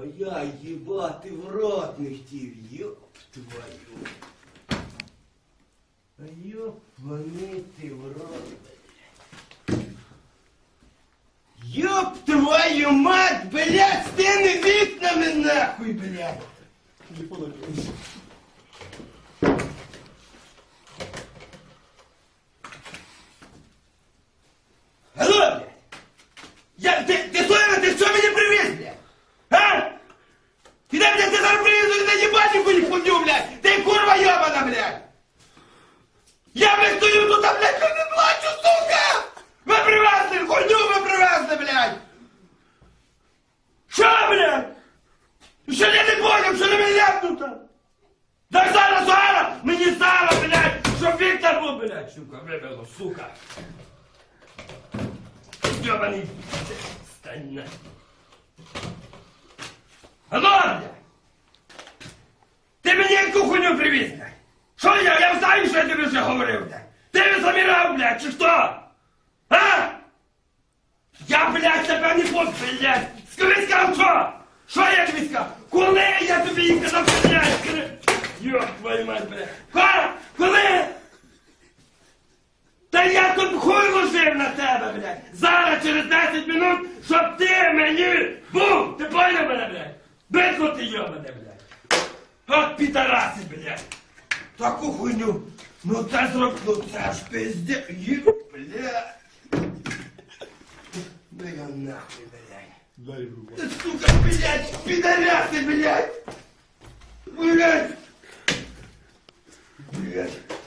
А я їбати в рот не хотів, йоп твою. А йоп вони ти в рот. Йоп твою мать, блядь, тими вікнами нахуй, блядь. Алло, блядь! Я, ти, ти слухай, ти що мені привіз, блядь? А? Ти де, блядь, ти зараз привіз, ти їбати хуй хуйню, блядь! Ти курва йобана, блядь! Я, блядь, стою тут, а, блядь, не плачу, сука! Ви привезли, хуйню ви привезли, блядь! Що, блядь? Що я не понял, що не мене ляпнуто? Дай зараз, зараз! Мені зараз, блядь! Щоб Віктор був, блядь, сука, вибило, сука! Ёбаный стань на. Алло, блядь! Ти мені яку хуйню привіз, блядь? Що я? Що я тобі вже говорив, блядь! Ти замірав, блядь, чи хто? А? Я, блядь, тебе не пос, блядь! Скажи, сказав, що? Що я тобі сказав? Коли я тобі їх казав, блядь, скажи! Йоп, твою мать, блядь! Ха? Коли? Та я тут хуй ложив на тебе, блядь! Зараз через 10 минут, щоб ти мені був! Ти поняв мене, блядь? Битло ти йобане, блядь! От підараси, блядь! Таку хуйню! Ну це зроблю, це ж пизде... Є, блядь! Ну я нахуй, блядь! Ти, сука, блядь, підараси, блядь! Блядь! Блядь!